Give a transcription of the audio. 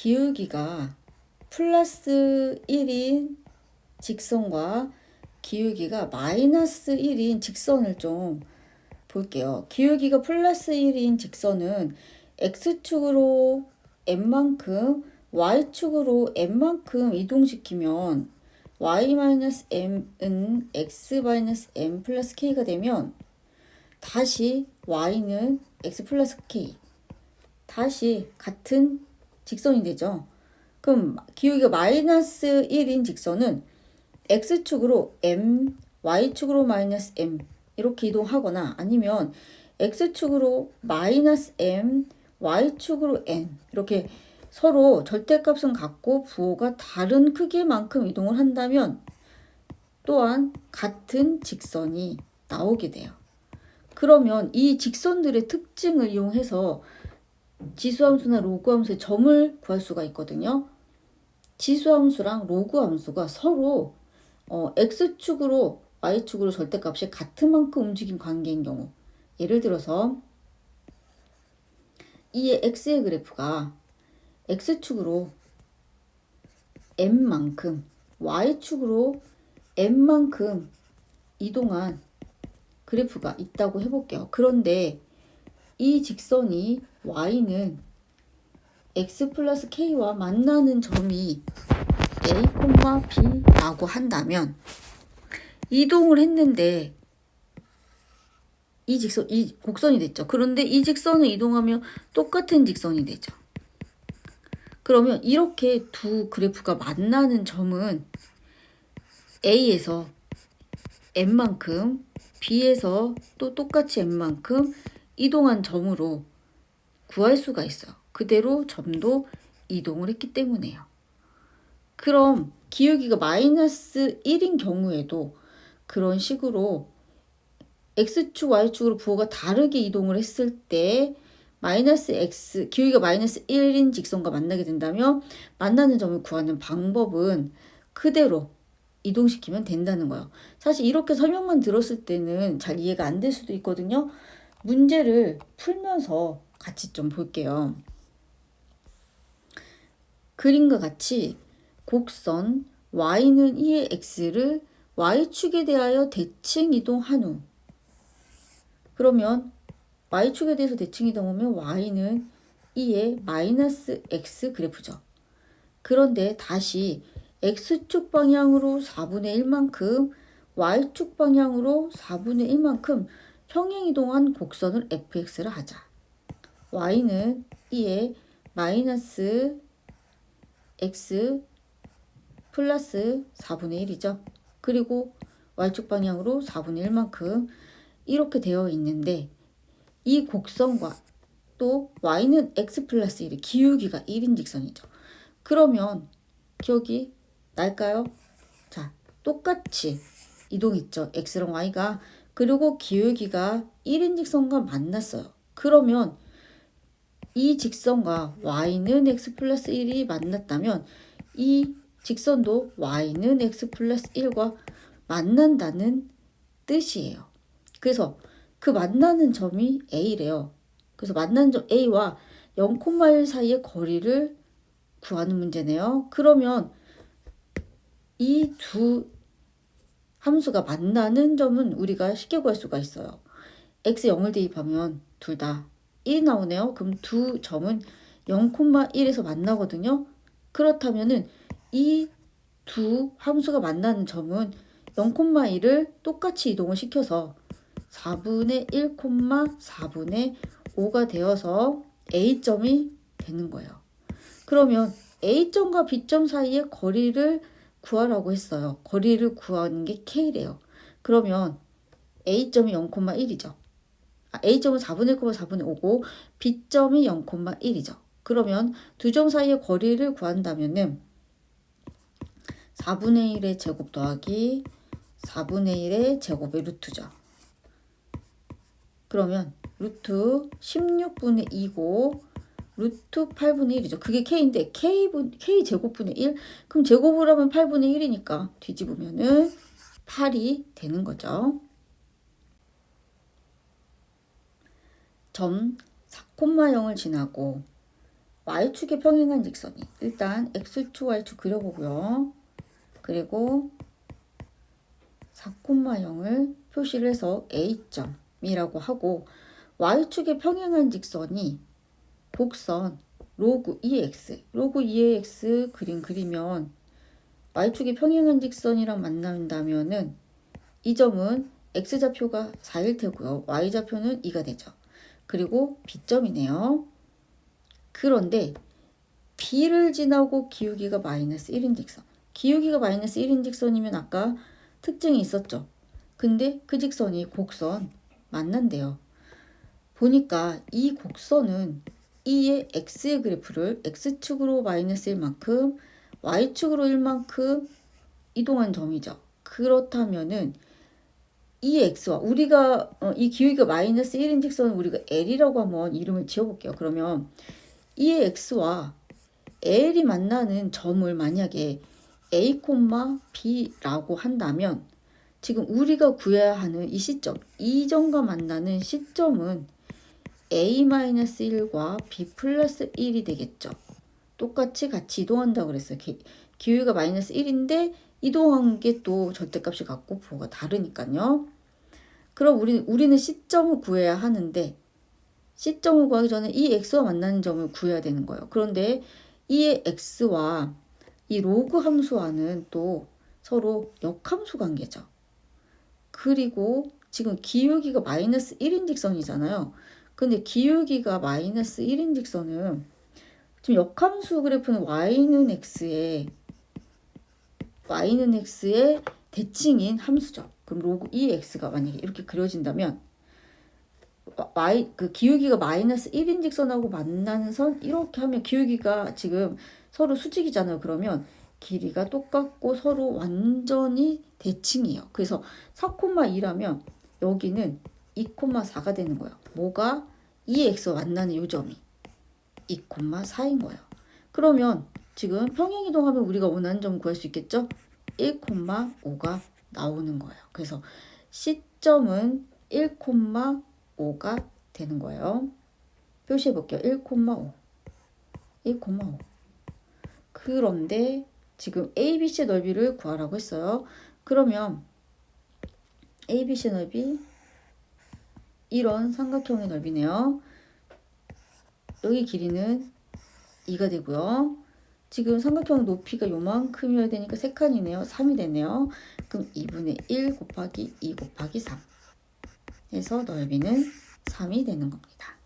기울기가 플러스 1인 직선과 기울기가 마이너스 1인 직선을 좀 볼게요. 기울기가 플러스 1인 직선은 x축으로 n만큼 y축으로 n만큼 이동시키면 y-m은 x-m 플러스 k가 되면 다시 y는 x 플러스 k 다시 같은 직선이 되죠. 그럼 기울기가 마이너스 1인 직선은 x축으로 m, y축으로 마이너스 m 이렇게 이동하거나 아니면 x축으로 마이너스 m, y축으로 n 이렇게 서로 절대값은 같고 부호가 다른 크기만큼 이동을 한다면 또한 같은 직선이 나오게 돼요. 그러면 이 직선들의 특징을 이용해서 지수함수나 로그함수의 점을 구할 수가 있거든요. 지수함수랑 로그함수가 서로 어, x축으로 y축으로 절대값이 같은 만큼 움직임 관계인 경우 예를 들어서 이 x의 그래프가 x축으로 m만큼 y축으로 m만큼 이동한 그래프가 있다고 해볼게요. 그런데 이 직선이 y는 x 플러스 k와 만나는 점이 a, b라고 한다면 이동을 했는데 이 직선, 이 곡선이 됐죠. 그런데 이 직선을 이동하면 똑같은 직선이 되죠. 그러면 이렇게 두 그래프가 만나는 점은 A에서 M만큼 B에서 또 똑같이 M만큼 이동한 점으로 구할 수가 있어요. 그대로 점도 이동을 했기 때문에요. 그럼 기울기가 마이너스 1인 경우에도 그런 식으로 x축, y축으로 부호가 다르게 이동을 했을 때 마이너스 x, 기울기가 마이너스 1인 직선과 만나게 된다면 만나는 점을 구하는 방법은 그대로 이동시키면 된다는 거예요. 사실 이렇게 설명만 들었을 때는 잘 이해가 안 될 수도 있거든요. 문제를 풀면서 같이 좀 볼게요. 그림과 같이 곡선 y는 2의 x를 y축에 대하여 대칭 이동한 후 그러면 y축에 대해서 대칭 이동하면 y는 2의 마이너스 x 그래프죠. 그런데 다시 x축 방향으로 4분의 1만큼 y축 방향으로 4분의 1만큼 평행 이동한 곡선을 fx를 하자. y는 2의 마이너스 x 플러스 4분의 1이죠. 그리고 y축 방향으로 4분의 1만큼 이렇게 되어 있는데 이 곡선과 또 y는 x 플러스 1이 기울기가 1인 직선이죠. 그러면 기억이 날까요? 자, 똑같이 이동했죠. x랑 y가 그리고 기울기가 1인 직선과 만났어요. 그러면 이 직선과 y는 x 플러스 1이 만났다면 이 직선도 y는 x 플러스 1과 만난다는 뜻이에요. 그래서 그 만나는 점이 a래요. 그래서 만나는 점 a와 0,1 사이의 거리를 구하는 문제네요. 그러면 이 두 함수가 만나는 점은 우리가 쉽게 구할 수가 있어요. x 0을 대입하면 둘 다 1이 나오네요. 그럼 두 점은 0,1에서 만나거든요. 그렇다면은 이 두 함수가 만나는 점은 0,1을 똑같이 이동을 시켜서 4분의 1, 4분의 5가 되어서 A점이 되는 거예요. 그러면 A점과 B점 사이의 거리를 구하라고 했어요. 거리를 구하는 게 K래요. 그러면 A점이 0,1이죠. 아, A점은 4분의 1, 4분의 5고 B점이 0,1이죠. 그러면 두 점 사이의 거리를 구한다면은 4분의 1의 제곱 더하기 4분의 1의 제곱의 루트죠. 그러면 루트 16분의 2고 루트 8분의 1이죠. 그게 K인데 K분, K 제곱분의 1? 그럼 제곱을 하면 8분의 1이니까 뒤집으면은 8이 되는 거죠. 점 4,0을 지나고 y축에 평행한 직선이 일단 x축, y축 그려보고요. 그리고 4,0을 표시를 해서 A점이라고 하고 y축에 평행한 직선이 곡선 로그 2x, 로그 2ax 그림 그리면 y축에 평행한 직선이랑 만난다면은 이 점은 x좌표가 4일 테고요. y좌표는 2가 되죠. 그리고 B점이네요. 그런데 B를 지나고 기울기가 마이너스 1인 직선. 기울기가 마이너스 1인 직선이면 아까 특징이 있었죠. 근데 그 직선이 곡선 만난대요. 보니까 이 곡선은 이의 x의 그래프를 x축으로 마이너스 1만큼 y축으로 1만큼 이동한 점이죠. 그렇다면은 이 x와 우리가 어, 이 기울기가 마이너스 1인 직선은 우리가 l이라고 한번 이름을 지어볼게요. 그러면 이 x와 l이 만나는 점을 만약에 a, b라고 한다면 지금 우리가 구해야 하는 이 시점, 이 점과 만나는 시점은 a-1과 b 플러스 1이 되겠죠. 똑같이 같이 이동한다고 그랬어요. 기, 기울기가 마이너스 1인데 이동한 게 또 절대값이 같고 부호가 다르니까요. 그럼 우리, 우리는 시점을 구해야 하는데 시점을 구하기 전에 이 x와 만나는 점을 구해야 되는 거예요. 그런데 이 x와 이 로그 함수와는 또 서로 역함수 관계죠. 그리고 지금 기울기가 마이너스 1인 직선이잖아요. 근데 기울기가 마이너스 1인 직선은 지금 역함수 그래프는 y는 x에 y는 x의 대칭인 함수죠. 그럼 로그 2x가 만약에 이렇게 그려진다면 y 그 기울기가 마이너스 1인 직선하고 만나는 선 이렇게 하면 기울기가 지금 서로 수직이잖아요. 그러면 길이가 똑같고 서로 완전히 대칭이에요. 그래서 4,2라면 여기는 2,4가 되는 거예요. 뭐가 2x 만나는 요 점이 2,4인 거예요. 그러면 지금 평행이동하면 우리가 원하는 점 구할 수 있겠죠? 1,5가 나오는 거예요. 그래서 시점은 1,5가 되는 거예요. 표시해 볼게요. 1,5. 1,5. 그런데 지금 ABC 넓이를 구하라고 했어요. 그러면 ABC 넓이 이런 삼각형의 넓이네요. 여기 길이는 2가 되고요. 지금 삼각형 높이가 요만큼이어야 되니까 3칸이네요. 3이 되네요. 그럼 2분의 1 곱하기 2 곱하기 3 해서 넓이는 3이 되는 겁니다.